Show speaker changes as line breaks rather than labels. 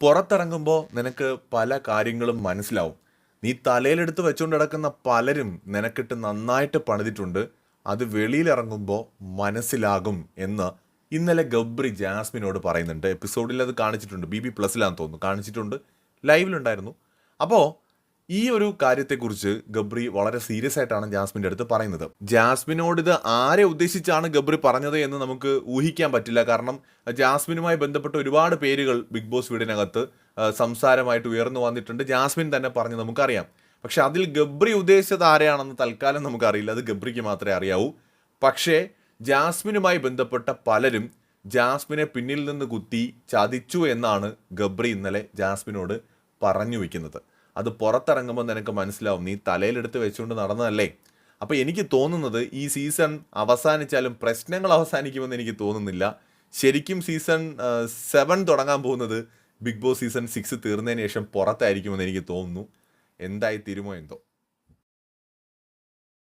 പുറത്തിറങ്ങുമ്പോൾ നിനക്ക് പല കാര്യങ്ങളും മനസ്സിലാവും. നീ തലയിലെടുത്ത് വെച്ചുകൊണ്ട് കിടക്കുന്ന പലരും നിനക്കിട്ട് നന്നായിട്ട് പണിതിട്ടുണ്ട്. അത് വെളിയിലിറങ്ങുമ്പോൾ മനസ്സിലാകും എന്ന് ഇന്നലെ ഗബ്രി ജാസ്മിനോട് പറയുന്നുണ്ട്. എപ്പിസോഡിൽ അത് കാണിച്ചിട്ടുണ്ട്. ബി ബി പ്ലസിലാന്ന് തോന്നുന്നു. കാണിച്ചിട്ടുണ്ട്. ലൈവിലുണ്ടായിരുന്നു. അപ്പോൾ ഈ ഒരു കാര്യത്തെക്കുറിച്ച് ഗബ്രി വളരെ സീരിയസ് ആയിട്ടാണ് ജാസ്മിന്റെ അടുത്ത് പറയുന്നത്. ജാസ്മിനോട് ഇത് ആരെ ഉദ്ദേശിച്ചാണ് ഗബ്രി പറഞ്ഞത് എന്ന് നമുക്ക് ഊഹിക്കാൻ പറ്റില്ല. കാരണം ജാസ്മിനുമായി ബന്ധപ്പെട്ട ഒരുപാട് പേരുകൾ ബിഗ് ബോസ് വീടിനകത്ത് സംസാരമായിട്ട് ഉയർന്നു വന്നിട്ടുണ്ട്. ജാസ്മിൻ തന്നെ പറഞ്ഞ് നമുക്കറിയാം. പക്ഷെ അതിൽ ഗബ്രി ഉദ്ദേശിച്ചത് ആരെയാണെന്ന് തൽക്കാലം നമുക്കറിയില്ല. അത് ഗബ്രിക്ക് മാത്രമേ അറിയാവൂ. പക്ഷേ ജാസ്മിനുമായി ബന്ധപ്പെട്ട പലരും ജാസ്മിനെ പിന്നിൽ നിന്ന് കുത്തി ചതിച്ചു എന്നാണ് ഗബ്രി ഇന്നലെ ജാസ്മിനോട് പറഞ്ഞു വെക്കുന്നത്. അത് പുറത്തിറങ്ങുമ്പോൾ നിനക്ക് മനസ്സിലാവും. നീ തലയിലെടുത്ത് വെച്ചുകൊണ്ട് നടന്നതല്ലേ? അപ്പോൾ എനിക്ക് തോന്നുന്നത് ഈ സീസൺ അവസാനിച്ചാലും പ്രശ്നങ്ങൾ അവസാനിക്കുമെന്ന് എനിക്ക് തോന്നുന്നില്ല. ശരിക്കും സീസൺ സെവൻ തുടങ്ങാൻ പോകുന്നത് ബിഗ് ബോസ് സീസൺ സിക്സ് തീർന്നതിന് ശേഷം പുറത്തായിരിക്കുമെന്ന് എനിക്ക് തോന്നുന്നു. എന്തായി തീരുമോ എന്തോ?